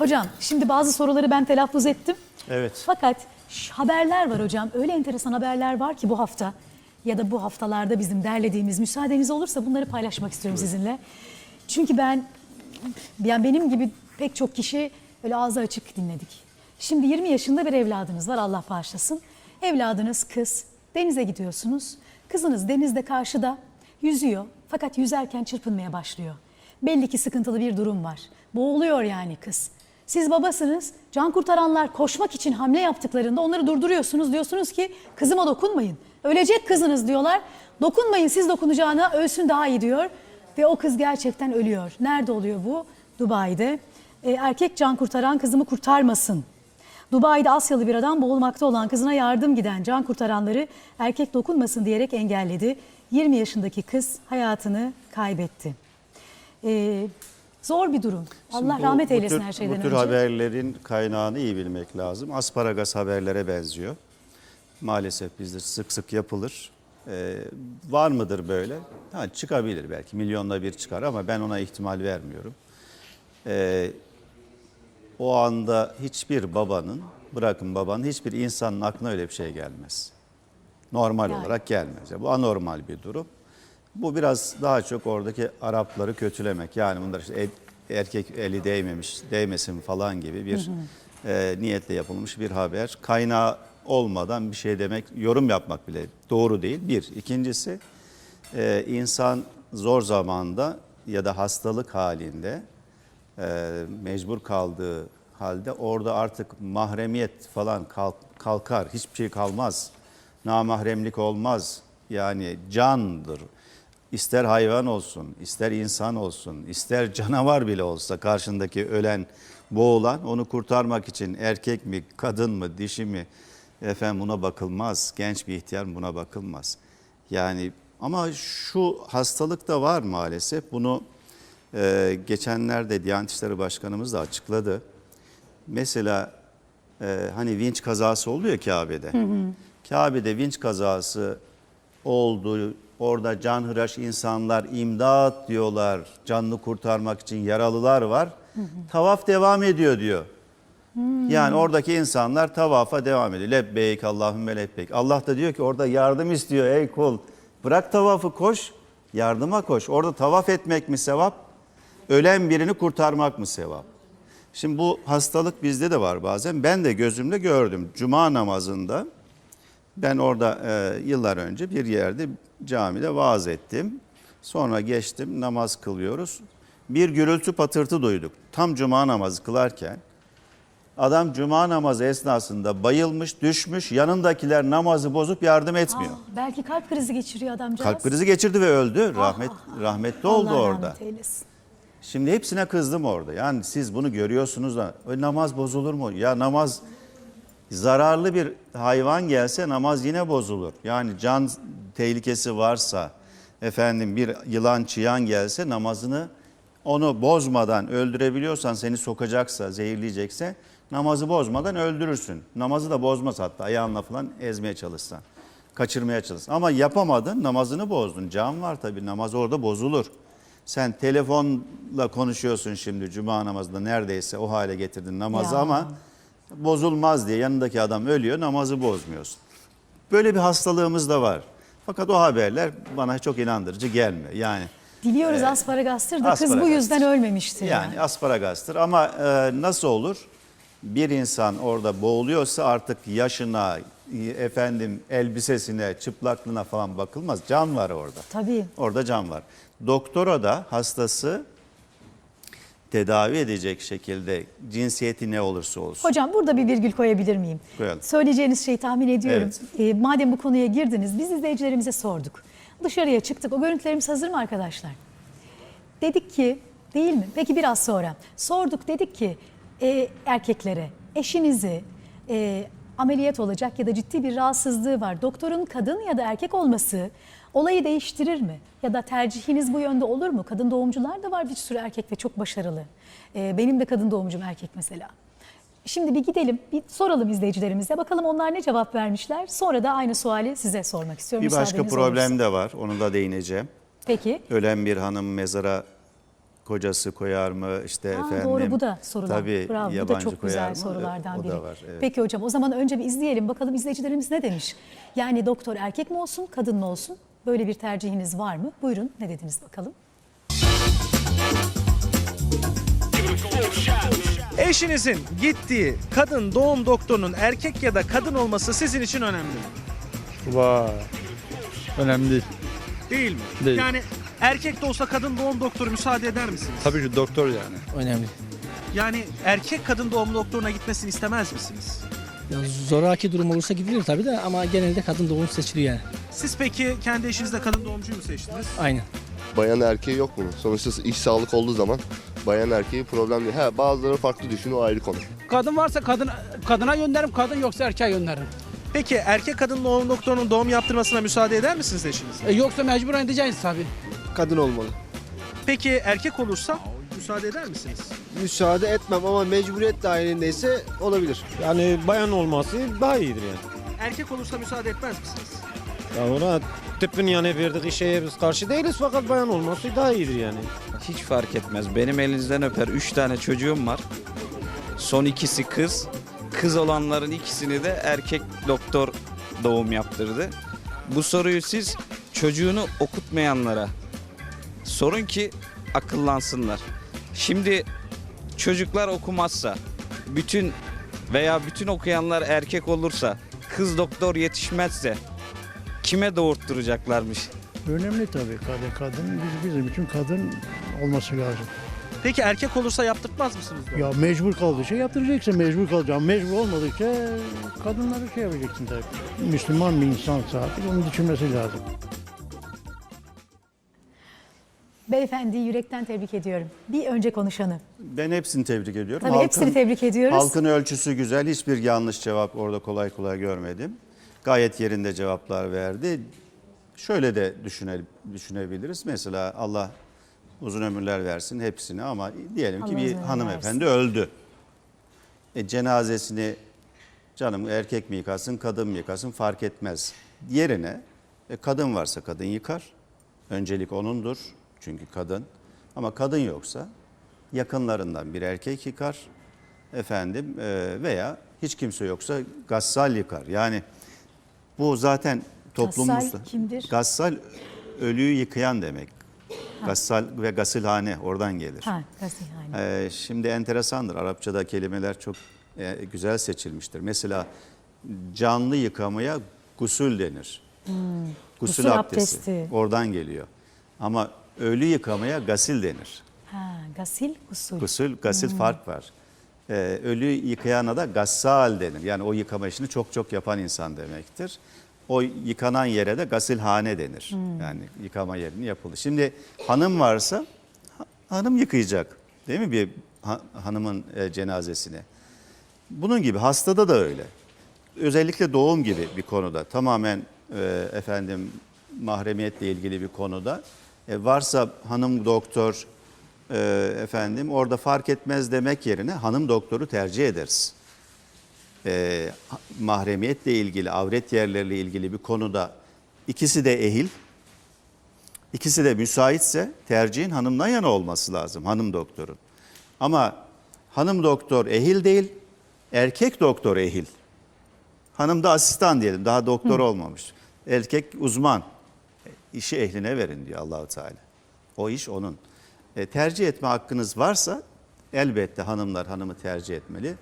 Hocam şimdi bazı soruları ben telaffuz ettim. Evet. Fakat haberler var hocam. Öyle enteresan haberler var ki bu hafta ya da bu haftalarda bizim derlediğimiz müsaadeniz olursa bunları paylaşmak istiyorum sizinle. Çünkü ben yani benim gibi pek çok kişi öyle ağzı açık dinledik. Şimdi 20 yaşında bir evladınız var Allah bağışlasın. Evladınız kız. Denize gidiyorsunuz. Kızınız denizde karşıda yüzüyor. Fakat yüzerken çırpınmaya başlıyor. Belli ki sıkıntılı bir durum var. Boğuluyor yani kız. Siz babasınız. Can kurtaranlar koşmak için hamle yaptıklarında onları durduruyorsunuz. Diyorsunuz ki kızıma dokunmayın. Ölecek kızınız diyorlar. Dokunmayın siz dokunacağına ölsün daha iyi diyor. Ve o kız gerçekten ölüyor. Nerede oluyor bu? Dubai'de. E, erkek can kurtaran kızımı kurtarmasın. Dubai'de Asyalı bir adam boğulmakta olan kızına yardım giden can kurtaranları erkek dokunmasın diyerek engelledi. 20 yaşındaki kız hayatını kaybetti. E, zor bir durum. Allah Bu- rahmet bu eylesin tür- her şeyden Bu tür önce. haberlerin kaynağını iyi bilmek lazım. Asparagas haberlere benziyor. Maalesef bizde sık sık yapılır. Ee, var mıdır böyle? Ha, çıkabilir belki milyonda bir çıkar ama ben ona ihtimal vermiyorum. Ee, o anda hiçbir babanın, bırakın babanın, hiçbir insanın aklına öyle bir şey gelmez. Normal Yani. olarak gelmez. Bu anormal bir durum. Bu biraz daha çok oradaki Arapları kötülemek. Yani bunlar işte erkek eli değmemiş, değmesin falan gibi bir e, niyetle yapılmış bir haber. Kaynağı olmadan bir şey demek, yorum yapmak bile doğru değil. Bir. İkincisi e, insan zor zamanda ya da hastalık halinde e, mecbur kaldığı halde orada artık mahremiyet falan kalk- kalkar. Hiçbir şey kalmaz. Namahremlik olmaz. Yani candır. İster hayvan olsun, ister insan olsun, ister canavar bile olsa karşındaki ölen, boğulan onu kurtarmak için erkek mi, kadın mı, dişi mi efendim buna bakılmaz. Genç bir ihtiyar buna bakılmaz. Yani ama şu hastalık da var maalesef. Bunu ee, geçenlerde Diyanet İşleri Başkanımız da açıkladı. Mesela e, hani vinç kazası oluyor Kabe'de. Kabe'de vinç kazası oldu. Orada canhıraş insanlar imdat diyorlar. Canını kurtarmak için yaralılar var. Tavaf devam ediyor diyor. Yani oradaki insanlar tavafa devam ediyor. Lebbeyk Allahümme lebbeyk. Allah da diyor ki orada yardım istiyor ey kul. Bırak tavafı koş, yardıma koş. Orada tavaf etmek mi sevap? Ölen birini kurtarmak mı sevap? Şimdi bu hastalık bizde de var bazen. Ben de gözümle gördüm. Cuma namazında ben orada e, yıllar önce bir yerde camide vaaz ettim. Sonra geçtim namaz kılıyoruz. Bir gürültü patırtı duyduk. Tam cuma namazı kılarken adam cuma namazı esnasında bayılmış, düşmüş. Yanındakiler namazı bozup yardım etmiyor. Aa, belki kalp krizi geçiriyor adamcağız. Kalp krizi geçirdi ve öldü. Rahmet rahmetli oldu Allah orada. rahmet eylesin. Şimdi hepsine kızdım orada. Yani siz bunu görüyorsunuz da "E, namaz bozulur mu? Ya namaz zararlı bir hayvan gelse namaz yine bozulur. Yani can tehlikesi varsa efendim bir yılan çıyan gelse namazını onu bozmadan öldürebiliyorsan seni sokacaksa, zehirleyecekse namazı bozmadan öldürürsün. Namazı da bozmaz hatta ayağınla falan ezmeye çalışsan. Kaçırmaya çalışsan. Ama yapamadın namazını bozdun. Can var tabii namaz orada bozulur. Sen telefonla konuşuyorsun şimdi cuma namazında neredeyse o hale getirdin namazı Ya. ama bozulmaz diye yanındaki adam ölüyor namazı bozmuyorsun. Böyle bir hastalığımız da var. Fakat o haberler bana çok inandırıcı gelmiyor. Yani Diliyoruz asparagastır da kız bu yüzden ölmemiştir. yani asparagastır ama e, nasıl olur? Bir insan orada boğuluyorsa artık yaşına, e, efendim elbisesine, çıplaklığına falan bakılmaz. Can var orada. Tabii. Orada can var. Doktora da hastası tedavi edecek şekilde cinsiyeti ne olursa olsun. Hocam burada bir virgül koyabilir miyim? Koyalım. Söyleyeceğiniz şeyi tahmin ediyorum. Evet. Ee, madem bu konuya girdiniz biz izleyicilerimize sorduk. Dışarıya çıktık. O görüntülerimiz hazır mı arkadaşlar? Dedik ki değil mi? Peki biraz sonra. Sorduk dedik ki e, erkeklere eşinizi e, ameliyat olacak ya da ciddi bir rahatsızlığı var. Doktorun kadın ya da erkek olması olayı değiştirir mi? Ya da tercihiniz bu yönde olur mu? Kadın doğumcular da var bir sürü erkek ve çok başarılı. E, benim de kadın doğumcum erkek mesela. Şimdi bir gidelim, bir soralım izleyicilerimize. Bakalım onlar ne cevap vermişler. Sonra da aynı suali size sormak istiyorum. Bir başka müsaadeniz problem olursa. de var. Onu da değineceğim. Peki. Ölen bir hanım mezara kocası koyar mı işte Aa, efendim. doğru bu da sorular. Tabii Bravo, bu da yabancı çok güzel mı? sorulardan o biri. da var. Evet. Peki hocam o zaman önce bir izleyelim bakalım izleyicilerimiz ne demiş? Yani doktor erkek mi olsun kadın mı olsun? Böyle bir tercihiniz var mı? Buyurun ne dediniz bakalım? Eşinizin gittiği kadın doğum doktorunun erkek ya da kadın olması sizin için önemli mi? Vay. Önemli değil. Değil mi? Değil. Yani erkek de olsa kadın doğum doktoru müsaade eder misiniz? Tabii ki doktor yani. Önemli. Yani erkek kadın doğum doktoruna gitmesini istemez misiniz? Ya zoraki durum olursa gidilir tabii de ama genelde kadın doğum seçiliyor yani. Siz peki kendi eşinizde kadın doğumcuyu mu seçtiniz? Aynen. bayan erkeği yok mu? Sonuçta iş sağlık olduğu zaman bayan erkeği problem değil. He, bazıları farklı düşünüyor o ayrı konu. Kadın varsa kadın kadına gönderirim, kadın yoksa erkeğe gönderirim. Peki erkek kadın doğum doktorunun doğum yaptırmasına müsaade eder misiniz eşiniz? E, yoksa mecburen edeceğiz tabii. kadın olmalı. Peki erkek olursa müsaade eder misiniz? Müsaade etmem ama mecburiyet dahilindeyse olabilir. Yani bayan olması daha iyidir yani. Erkek olursa müsaade etmez misiniz? Ya ona tıbbın yani verdiği şeye biz karşı değiliz fakat bayan olması daha iyidir yani. Hiç fark etmez. Benim elinizden öper. Üç tane çocuğum var. Son ikisi kız. Kız olanların ikisini de erkek doktor doğum yaptırdı. Bu soruyu siz çocuğunu okutmayanlara sorun ki akıllansınlar. Şimdi çocuklar okumazsa, bütün veya bütün okuyanlar erkek olursa, kız doktor yetişmezse kime doğurtturacaklarmış? Önemli tabii kadın. Kadın biz, bizim için kadın olması lazım. Peki erkek olursa yaptırtmaz mısınız? Ya mecbur kaldığı şey yaptıracaksın, mecbur kalacaksın. Mecbur olmadıkça kadınları şey yapacaksın tabii. Müslüman bir insansa artık onu düşünmesi lazım. Beyefendiyi yürekten tebrik ediyorum. Bir önce konuşanı. Ben hepsini tebrik ediyorum. Tabii hepsini tebrik ediyoruz. Halkın ölçüsü güzel. Hiçbir yanlış cevap orada kolay kolay görmedim. Gayet yerinde cevaplar verdi. Şöyle de düşüne, düşünebiliriz. Mesela Allah uzun ömürler versin hepsini ama diyelim ki Allah bir hanımefendi öldü. E, cenazesini canım erkek mi yıkasın, kadın mı yıkasın fark etmez. Yerine e, kadın varsa kadın yıkar. Öncelik onundur çünkü kadın. Ama kadın yoksa yakınlarından bir erkek yıkar. Efendim e, veya hiç kimse yoksa gassal yıkar. Yani bu zaten toplumumuzda. Gassal kimdir? Gassal ölüyü yıkayan demek. Gassal ve gasilhane oradan gelir. Ha, gazetehane. Ee, şimdi enteresandır. Arapçada kelimeler çok e, güzel seçilmiştir. Mesela canlı yıkamaya gusül denir. Gusül, Hmm, gusül abdesti. abdesti. Oradan geliyor. Ama ölü yıkamaya gasil denir. Ha, gasil, usul. Gusül, gasil Hmm. fark var. Ee, ölü yıkayana da gassal denir. Yani o yıkama işini çok çok yapan insan demektir. O yıkanan yere de gasilhane denir. Hmm. Yani yıkama yerini yapıldı. Şimdi hanım varsa ha- hanım yıkayacak. Değil mi bir ha- hanımın e, cenazesini? Bunun gibi hastada da öyle. Özellikle doğum gibi bir konuda tamamen e, efendim mahremiyetle ilgili bir konuda varsa hanım doktor e, efendim orada fark etmez demek yerine hanım doktoru tercih ederiz. E, mahremiyetle ilgili, avret yerleriyle ilgili bir konuda ikisi de ehil, ikisi de müsaitse tercihin hanımdan yana olması lazım, hanım doktorun. Ama hanım doktor ehil değil, erkek doktor ehil. Hanım da asistan diyelim, daha doktor olmamış. Erkek uzman. İşi ehline verin diyor Allahu Teala. O iş onun. E, tercih etme hakkınız varsa elbette hanımlar hanımı tercih etmeli.